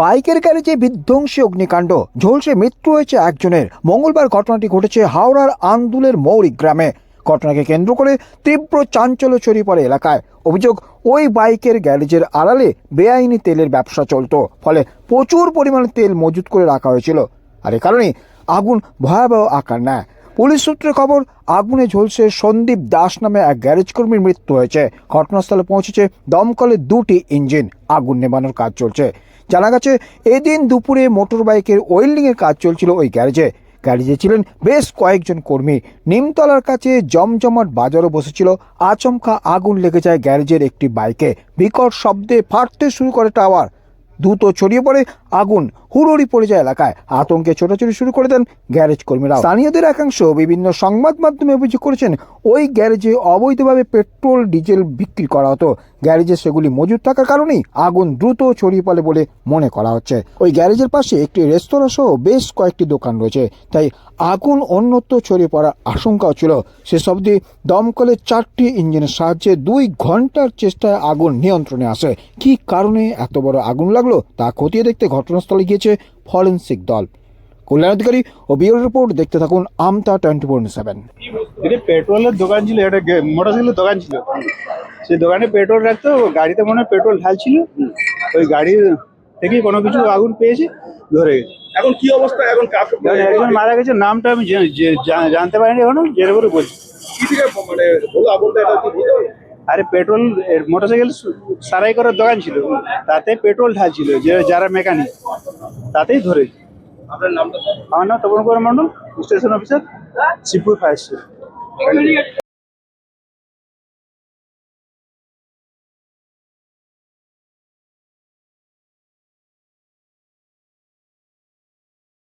বাইকের গ্যারেজে বিধ্বংসী অগ্নিকাণ্ড। ঝলসে মৃত্যু হয়েছে একজনের। মঙ্গলবার ঘটনাটি ঘটেছে হাওড়ার আন্দুলের মৌরিক গ্রামে। ঘটনাকে কেন্দ্র করে তীব্র চাঞ্চল্য ছড়িয়ে পড়ে এলাকায়। অভিযোগ, ওই বাইকের গ্যারেজের আড়ালে বেআইনি তেলের ব্যবসা চলত। ফলে প্রচুর পরিমাণে তেল মজুত করে রাখা হয়েছিল। আর এ কারণেই আগুন ভয়াবহ আকার নেয়। পুলিশ সূত্রে খবর, আগুনে ঝলসে সন্দীপ দাস নামে এক গ্যারেজ কর্মীর মৃত্যু হয়েছে। ঘটনাস্থলে পৌঁছেছে দমকলের দুটি ইঞ্জিন। আগুন নেবানোর কাজ চলছে। জানা গেছে, এদিন দুপুরে মোটর বাইকের ওয়েল্ডিংয়ের কাজ চলছিল ওই গ্যারেজে। গ্যারেজে ছিলেন বেশ কয়েকজন কর্মী। নিমতলার কাছে জমজমাট বাজারও বসেছিল। আচমকা আগুন লেগে যায় গ্যারেজের একটি বাইকে। বিকট শব্দে ফাটতে শুরু করে টাওয়ার। দ্রুত ছড়িয়ে পড়ে আগুন হুড়োড়ি পড়ে যায় এলাকায়। আতঙ্কে ছোটাছুটি শুরু করে দেন গ্যারেজ কর্মীরা স্থানীয়দের একাংশ বিভিন্ন সংবাদ মাধ্যমে অভিযোগ করেছেন, ওই গ্যারেজে অবৈধভাবে পেট্রোল, ডিজেল বিক্রি করা হতো। গ্যারেজে সেগুলি মজুদ থাকার কারণেই আগুন দ্রুত ছড়িয়ে পড়ে বলে মনে করা হচ্ছে। ওই গ্যারেজের পাশে একটি রেস্তোরাঁ সহ বেশ কয়েকটি দোকান রয়েছে। তাই আগুন অন্যত্র ছড়িয়ে পড়ার আশঙ্কাও ছিল। শেষ অবধি দমকলের চারটি ইঞ্জিনের সাহায্যে দুই ঘণ্টার চেষ্টায় আগুন নিয়ন্ত্রণে আসে। কি কারণে এত বড় আগুন লাগল তা খতিয়ে দেখতে ঘটনাস্থলে গিয়েছে ফরেন্সিক দল। কল্যাণ অধিকারী ও বিউরো রিপোর্ট দেখতে থাকুন আমতা টোয়েন্টি ফোর সেভেন। এটি পেট্রোলের দোকান ছিল এটা মোটরসাইকেলের দোকান ছিল। সেই দোকানে পেট্রোল রাখতো গাড়িতে মনে হয় পেট্রোল ঢালছিল ওই গাড়ির থেকেই কোনো কিছু আগুন পেয়েছে ধরে গেছে। এখন কি অবস্থা? এখন একজন মারা গেছে নামটা আমি জানতে পারিনি এখনও জেনে করে বলছি। কি থেকে মানে আরে পেট্রোল মোটরসাইকেল সারাই করার দোকান ছিল। তাতে পেট্রোল ঢালছিল যে যারা মেকানিক তাতেই ধরে। আপনার নামটা আমার নাম Tapan Kumar Mondal station officer Shibpur fire station